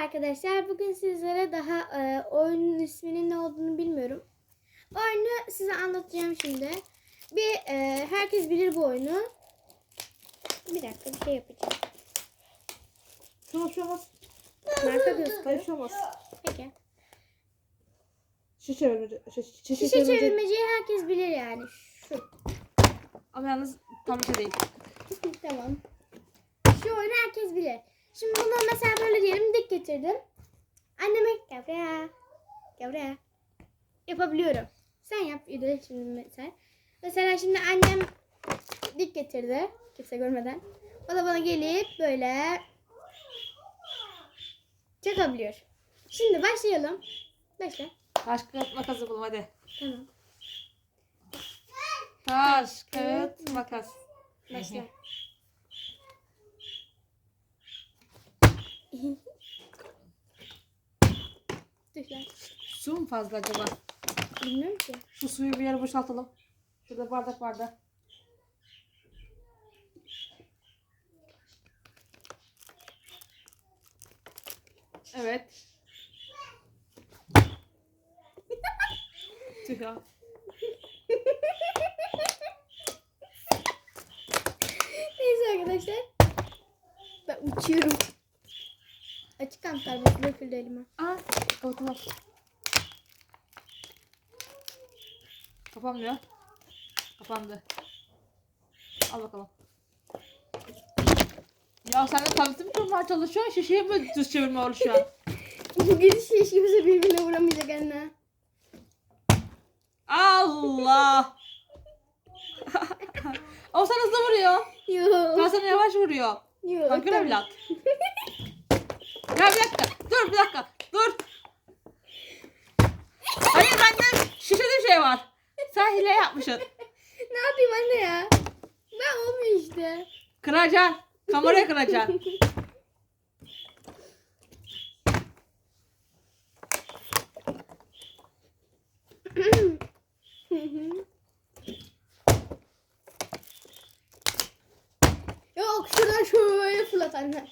arkadaşlar. Bugün sizlere daha e, oyunun isminin ne olduğunu bilmiyorum. Oyunu size anlatacağım şimdi. Bir e, herkes bilir bu oyunu. Bir dakika bir şey yapacağım. Şey olmaz. Marka şey olmaz. Peki. Şişe çevirmece. Şişe, şişe, Şişe çevirmece. çevirmeciyi herkes bilir yani. Şu. Ama yalnız tablete değil. tamam. Şu oyunu herkes bilir. Şimdi bunu mesela böyle diyelim dik getirdim. Anneme gel buraya. Gel buraya. Yapabiliyorum. Sen yap de şimdi mesela. Mesela şimdi annem dik getirdi. Kimse görmeden. O da bana gelip böyle çakabiliyor. Şimdi başlayalım. Başla. Taş kağıt makas yapalım hadi. Tamam. Taş kağıt makas. Başla. Lan. Su mu fazla acaba? Bilmiyorum ki. Şu suyu bir yere boşaltalım. Şurada bardak vardı. Evet. Tüh ya. Neyse arkadaşlar. Ben uçuyorum. Açık kan karbonatı döküldü elime. Aa, kapatalım. Kapanmıyor. Kapandı. Al bakalım. Ya sen de mi kurmaya çalışıyorsun? Şişeyi mi düz çevirme oluşuyor? Bugün hiç kimse birbirine vuramayacak anne. Allah! o sen hızlı vuruyor. Ben Yok. sana yavaş vuruyor. Yok. Bakın evlat. Ya bir dakika. Dur bir dakika. Dur. Hayır bende şişede şey var. Sen hile yapmışsın. Ne yapayım anne ya? Ben olmuyor işte. Kıracaksın. Kamerayı kıracaksın. Yok şuradan şöyle fırlat anne.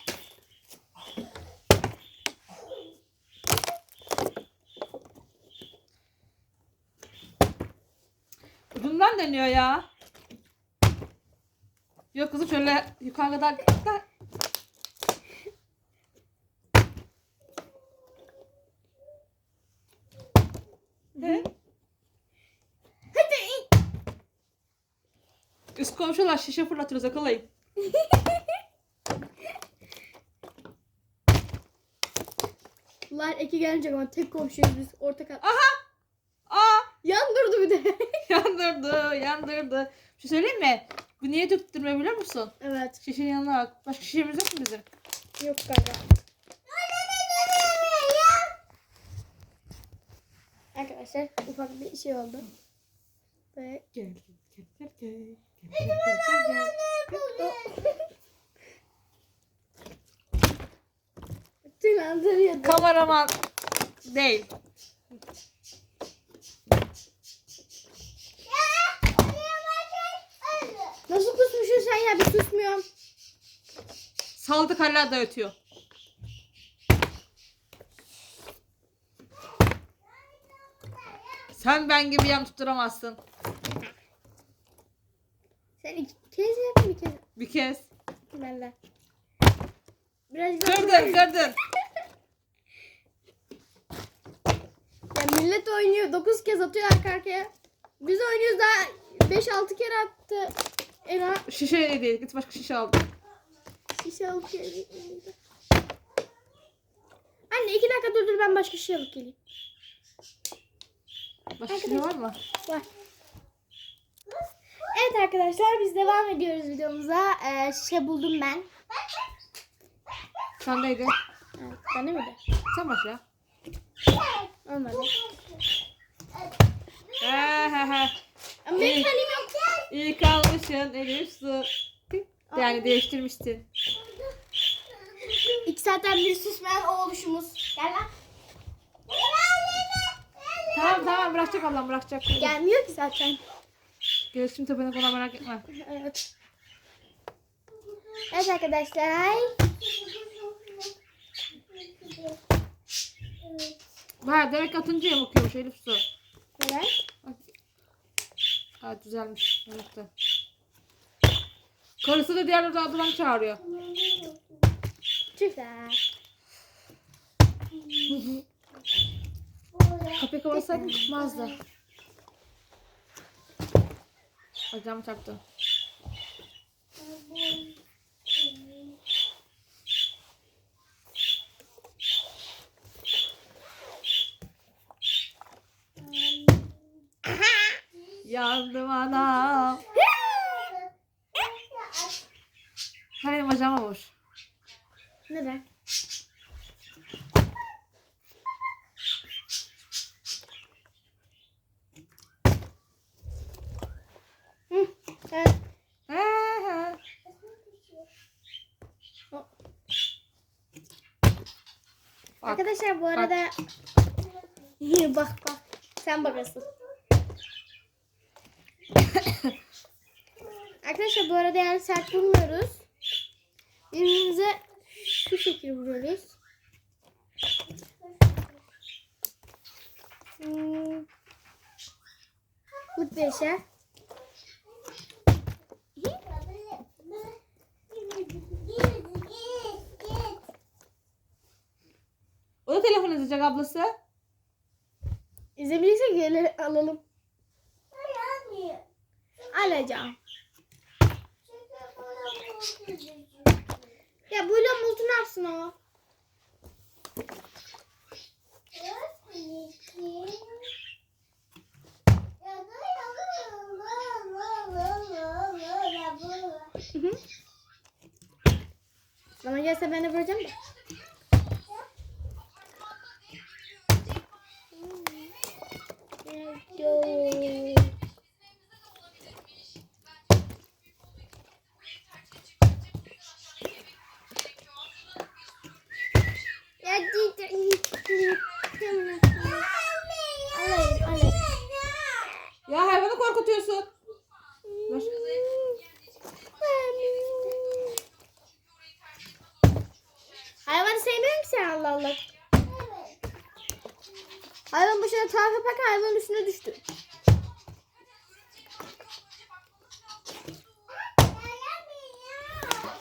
Ucundan dönüyor ya. Yok kızım şöyle yukarı kadar. Ne? Hadi. Üst komşular şişe fırlatıyoruz yakalayın. Bunlar iki gelecek ama tek komşuyuz biz. Orta kat. Aha! Yandırdı. Yandırdı, yandırdı. Bir şey söyleyeyim mi? Bu niye döktürme biliyor musun? evet. Şişenin yanına bak. Başka şişemiz yok mu bizim? Yok galiba. Arkadaşlar ufak bir şey oldu. Ve Gel, gel, gel, gel. Gel, gel, gel, gel. tırnandırıyordu. Kameraman değil. Nasıl ya? Bir susmuyorum. Saldık hala da ötüyor. Sen ben gibi yan tutturamazsın. Sen iki kez yap bir kez. Bir kez. Valla. Biraz Kırdın kırdın. Ya millet oynuyor. 9 kez atıyor arka arkaya. Biz oynuyoruz daha 5-6 kere attı. Ena Şişe değil. Git başka şişe al. şişe alıp geldi. Anne iki dakika dur dur ben başka şişe alıp geleyim. Başka şişe var mı? Var. Evet arkadaşlar biz devam ediyoruz videomuza. Ee, şişe buldum ben. Sendeydi. Evet, bana mıydı? Sen başla. Olmadı. He he he. Ama benim kalemim yok. İyi kalmışsın Elif su. Yani değiştirmiştin. İki saatten beri susmayan o oluşumuz. Gel lan. Tamam tamam bırakacak ablam bırakacak. Gelmiyor ki zaten. Gelişim tepene falan merak etme. Evet. Evet arkadaşlar. Ha ki atınca yamukmuş Elif su. Neden? Ha düzelmiş. Unuttum. Karısı da diğer orada ablam çağırıyor. Güzel. Kapıyı kapatsaydın çıkmazdı. Hocam çarptı. Yandım anam. Benim bacağıma vur. Neden? Evet. Bak. Arkadaşlar bu arada bak bak sen bakasın. Arkadaşlar bu arada yani sert vurmuyoruz. Birbirimize şu şekilde vuruyoruz. Hmm. Yaşa. O da telefon edecek ablası. İzleyebilirsek gel alalım. Alacağım. Ya böyle multu ne yapsın o? Bana gelse ben de de. Yo. Ya Alayım, alayım. Ya hayvanı korkutuyorsun. Ver. Hayvanı sevmiyor musun sen Allah Allah? Hayvan başına tavuk yaparken hayvanın üstüne düştü.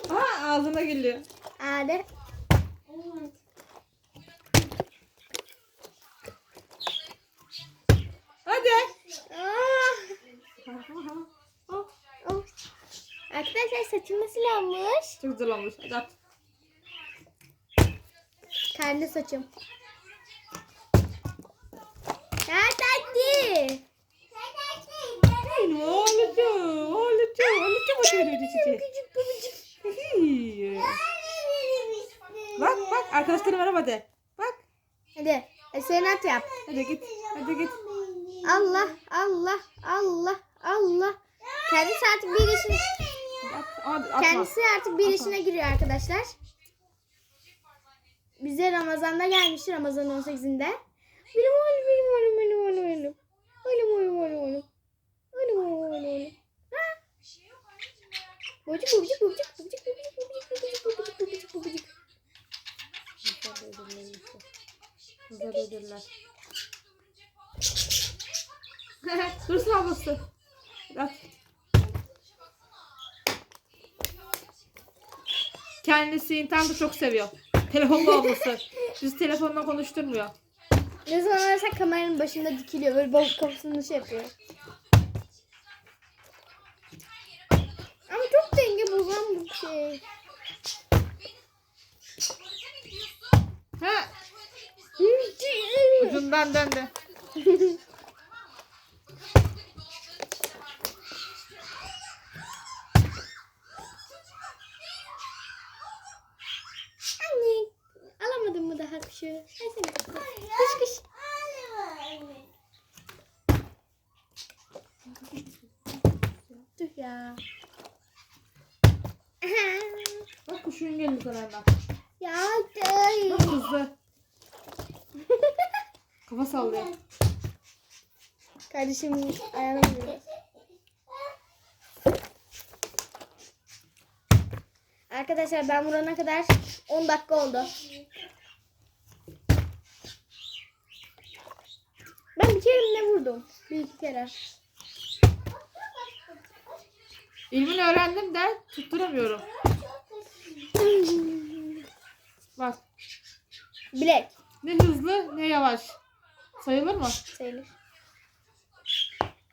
Aa ağzına geliyor. Hadi. Hadi. Ah. Oh. Arkadaşlar saçım nasıl olmuş? Çok güzel olmuş. Hadi at. Kendi saçım. Bak bak arkadaşlarım merhaba de. Bak. Hadi. E, senat yap. Hadi git. Hadi git. Allah, Allah, Allah, Allah. Kendisi artık bir atma. kendisi artık bir yaşına giriyor arkadaşlar. Bize Ramazan'da gelmişti Ramazan 18'inde. Benim oğlum, benim oğlum, benim oğlum, benim. Oğlum, oğlum, oğlum, oğlum. Oğlum, oğlum, oğlum, oğlum. Ha? Bobcuk, bobcuk, bobcuk, bobcuk, bobcuk, bobcuk, bobcuk, bobcuk, bobcuk, bobcuk. Güzel ödüller. Dursun ablası. At. Kendisi interneti çok seviyor. Telefon bağımlısı. Biz telefonla konuşturmuyor. Ne zaman ararsak kameranın başında dikiliyor. Böyle bol kafasını şey yapıyor. Ama çok denge bozan bir şey. Ha, ucundan döndü. Anne. Alamadın mı daha kuşu? Versene kuşu. Ya. Bak kuşun geldi hemen. ya ay. Bak hızlı. Kafa sallıyor. Kardeşim ayağına vuruyor. Arkadaşlar ben vurana kadar 10 dakika oldu. Ben bir kere ne vurdum? Bir iki kere. İlmini öğrendim de tutturamıyorum. Bak Bilek ne hızlı ne yavaş. Sayılır mı? sayılır.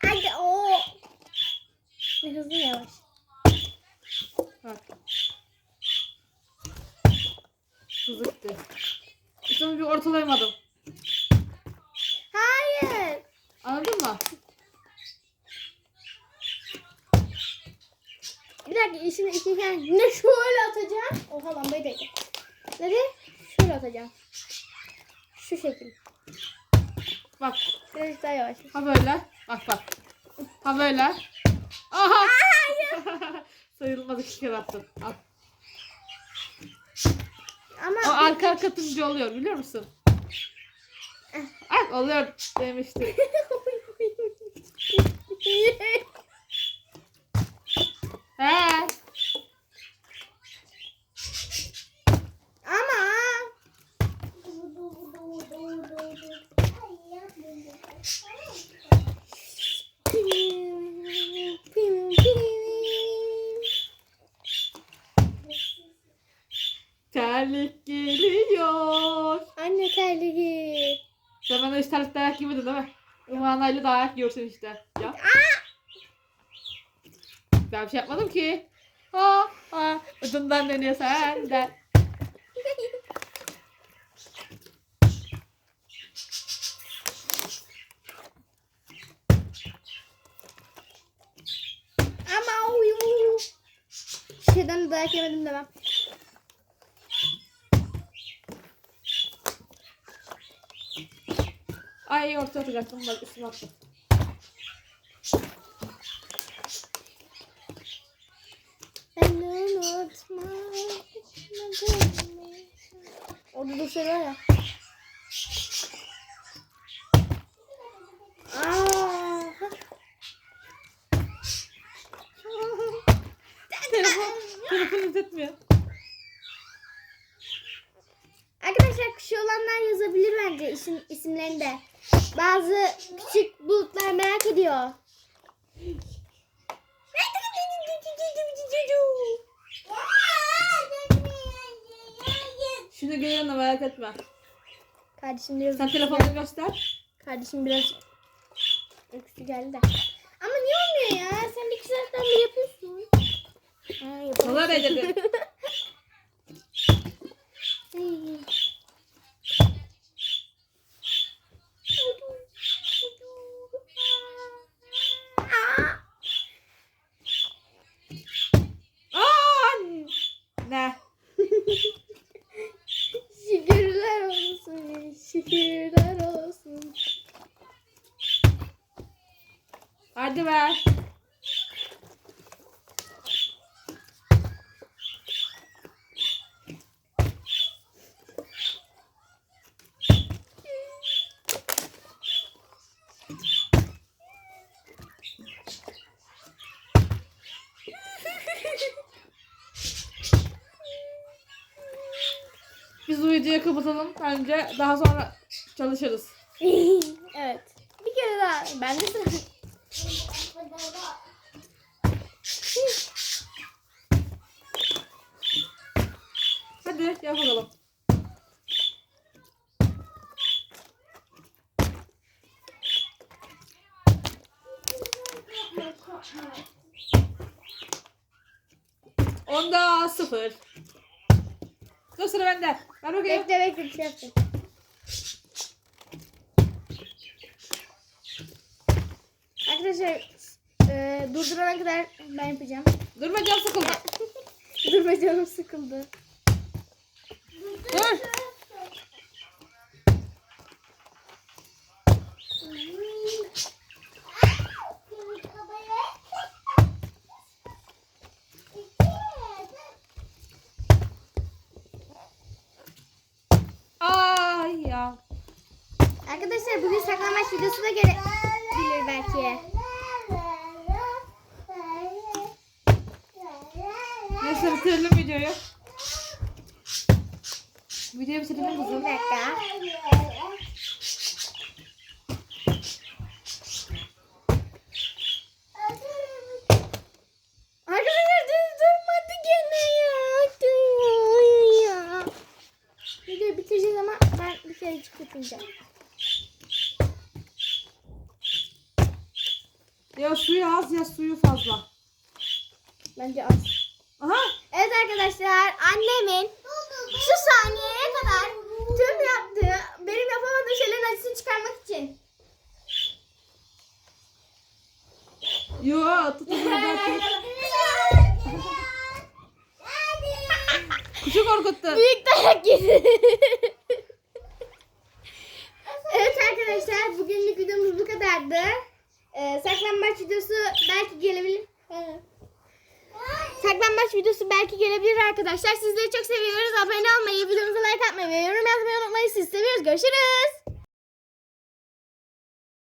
Hadi o. Ne hızlı ne yavaş. Bak. Hızlı gitti. İşte bir ortalayamadım. Hayır. Anladın mı? Dakika işini ikiyken ne şöyle atacağım. Oha lambayı değdi. Ne de şöyle atacağım. Şu şekil. Bak. Birazcık daha yavaş. Ha böyle. Bak bak. Ha böyle. Aha. Sayılmaz iki kere attın. Al. O Ama arka katınca oluyor biliyor musun? Bak oluyor demiştim. He. Ama Terlik geliyor. Anne terliği. Bana hiç terlik dayak yemedin değil mi? Imanayla dayak yiyorsun işte. Ya. Ben bir şey yapmadım ki. Ha ha. Ucundan dönüyor senden. Ama uyu. Şeyden dayak yemedim demem. Ay orta atacaktım bak üstüne attım. Ben unutma. Orada da şey var ya. Aa. Telefon, telefon izletmiyor. Arkadaşlar kuşu olanlar yazabilir bence isim, isimlerinde. Bazı küçük bulutlar merak ediyor. Geliyorum da merak etme. Kardeşim biraz Sen telefonunu göster. Kardeşim biraz öksü geldi de. Ama niye olmuyor ya? Sen bir iki saatten beri yapıyorsun. Ha, yapalım. Dolar edildi. Ay. Aa! Aa! Ne? Şükürler olsun, şükürler olsun. Hadi be. Biz bu videoyu kapatalım. Bence daha sonra çalışırız. evet. Bir kere daha. Ben de. Hadi yap bakalım. Onda sıfır. Dur sıra bende. Ver bakayım. Bekle bekle bir şey yapacağım. Arkadaşlar e, durdurana kadar ben yapacağım. Durma can sıkıldı. Durma canım sıkıldı. Dur. Ay ya. Arkadaşlar bugün saklanmaç videosu da gelebilir belki. Neyse bitirelim videoyu. Videoyu bitirelim Bir kızım. dakika. Şöyle yapınca. Ya suyu az ya suyu fazla. Bence az. Aha. Evet arkadaşlar annemin şu saniyeye kadar tüm yaptığı benim yapamadığım şeylerin acısını çıkarmak için. Yo tutun burada. Kuşu korkuttu. Büyük dayak yedi. Arkadaşlar bugünlük videomuz bu kadardı. Ee, saklambaç videosu belki gelebilir. Evet. Videosu belki gelebilir arkadaşlar. Sizleri çok seviyoruz. Abone olmayı, videomuza like atmayı ve yorum yazmayı unutmayın. Sizi seviyoruz. Görüşürüz.